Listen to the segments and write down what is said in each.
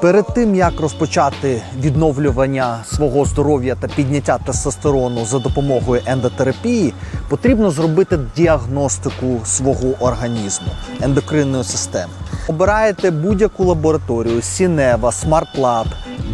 Перед тим як розпочати відновлювання свого здоров'я та підняття тестостерону за допомогою ендотерапії, потрібно зробити діагностику свого організму, ендокринної системи. Обираєте будь-яку лабораторію: Сінева, SmartLab,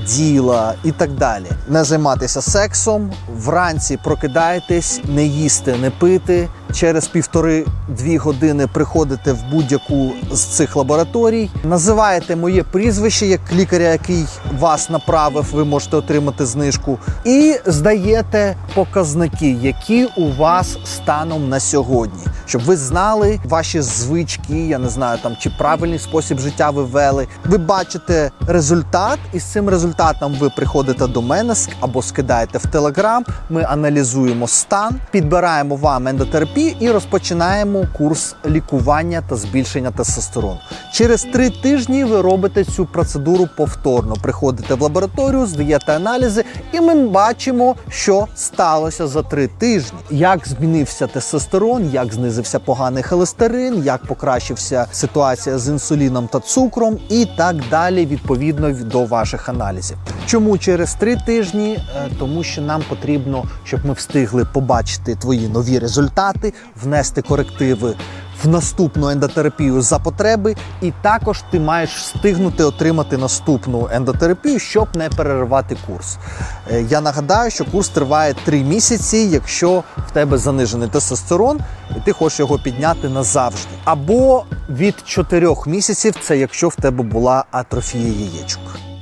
діла і так далі. Не займатися сексом, вранці прокидаєтесь, не їсти, не пити. Через півтори-дві години приходите в будь-яку з цих лабораторій, називаєте моє прізвище як лікаря, який вас направив, ви можете отримати знижку, і здаєте показники, які у вас станом на сьогодні, щоб ви знали ваші звички. Я не знаю там чи правильний спосіб життя ви вели. Ви бачите результат, і з цим результатом ви приходите до мене або скидаєте в телеграм. Ми аналізуємо стан, підбираємо вам ендотерапію і розпочинаємо курс лікування та збільшення тестостерону. Через три тижні ви робите цю процедуру повторно. Приходите в лабораторію, здаєте аналізи, і ми бачимо, що сталося за три тижні. Як змінився тестостерон, як знизився поганий холестерин, як покращився ситуація з інсуліном та цукром, і так далі, відповідно до ваших аналізів. Чому через три тижні? Е, Тому що нам потрібно, щоб ми встигли побачити твої нові результати, внести корективи в наступну ендотерапію за потреби, і також ти маєш встигнути отримати наступну ендотерапію, щоб не переривати курс. Е, Я нагадаю, що курс триває 3 місяці, якщо в тебе занижений тестостерон, і ти хочеш його підняти назавжди. Або від 4 місяців, це якщо в тебе була атрофія яєчок.